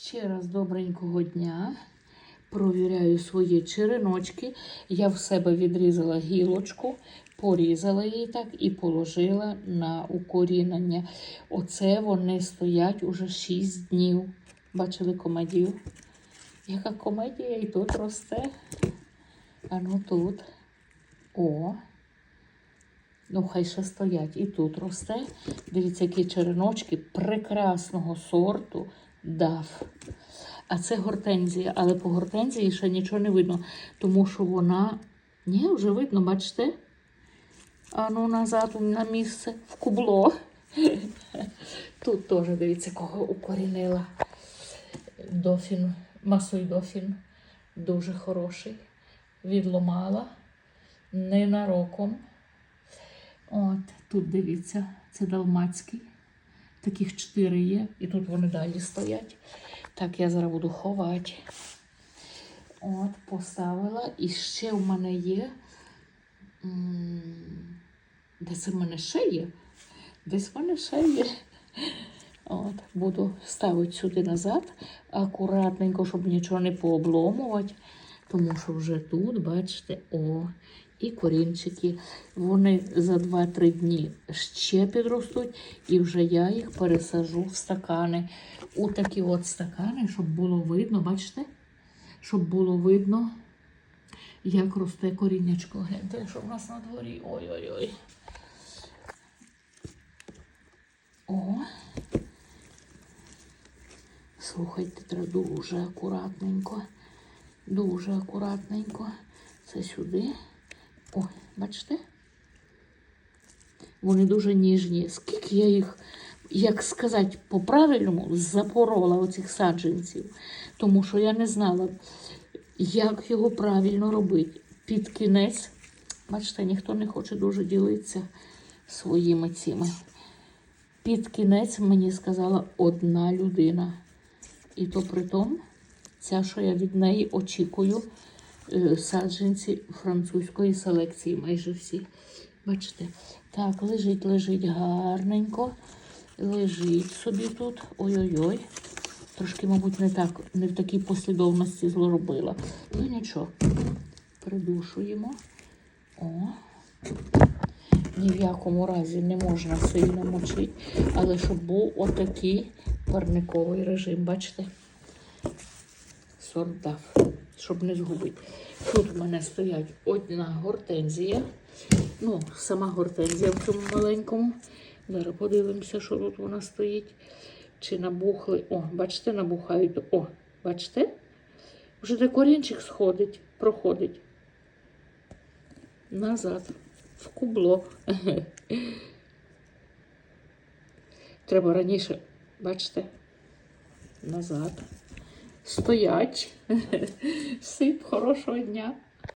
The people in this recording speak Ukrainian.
Ще раз добренького дня. Провіряю свої череночки. Я в себе відрізала гілочку, порізала її так і положила на укорінення. Оце вони стоять уже 6 днів. Бачили комедію? Яка комедія і тут росте. А ну тут. О. Ну, хай ще стоять. І тут росте. Дивіться, які череночки прекрасного сорту дав. А це гортензія, але по гортензії ще нічого не видно, тому що вона. Ні, вже видно, бачите? А ну назад на місце в кубло. Тут теж дивіться, кого укорінила. Дофін, масой дофін. Дуже хороший. Відломала ненароком. От, тут дивіться, це далмацький. Таких чотири є, і тут вони далі стоять. Так, я зараз буду ховати. От, поставила. І ще в мене є. Де це в мене ще є? Десь в мене ще є. От, буду ставити сюди назад, акуратненько, щоб нічого не пообломувати. Тому що вже тут, бачите, о, і корінчики. Вони за 2-3 дні ще підростуть, і вже я їх пересажу в стакани. У такі от стакани, щоб було видно, бачите? Щоб було видно, як росте коріннячко. Гляньте, що в нас на дворі. Ой-ой-ой. О. Слухайте, треба дуже акуратненько. Дуже акуратненько. Це сюди. Ой, бачите? Вони дуже ніжні. Скільки я їх, як сказати, по-правильному запорола оцих саджанців. Тому що я не знала, як його правильно робити. Під кінець, бачите, ніхто не хоче дуже ділитися своїми цими. Під кінець мені сказала одна людина. І то при тому, ця, що я від неї очікую, саджанці французької селекції, майже всі. Бачите, так, лежить, лежить гарненько. Лежить собі тут. Ой-ой-ой. Трошки, мабуть, не так, не в такій послідовності злоробила. Ну нічого. Придушуємо. О. Ні в якому разі не можна сильно мочити, але щоб був отакий парниковий режим, бачите? Сорт щоб не згубити. Тут в мене стоять одна гортензія. Ну, сама гортензія в цьому маленькому. Зараз подивимося, що тут вона стоїть. Чи набухли. О, бачите, набухають. О, бачите? Вже де корінчик сходить, проходить. Назад. В кубло. Треба раніше, бачите, назад. Стоять. Всім хорошого дня.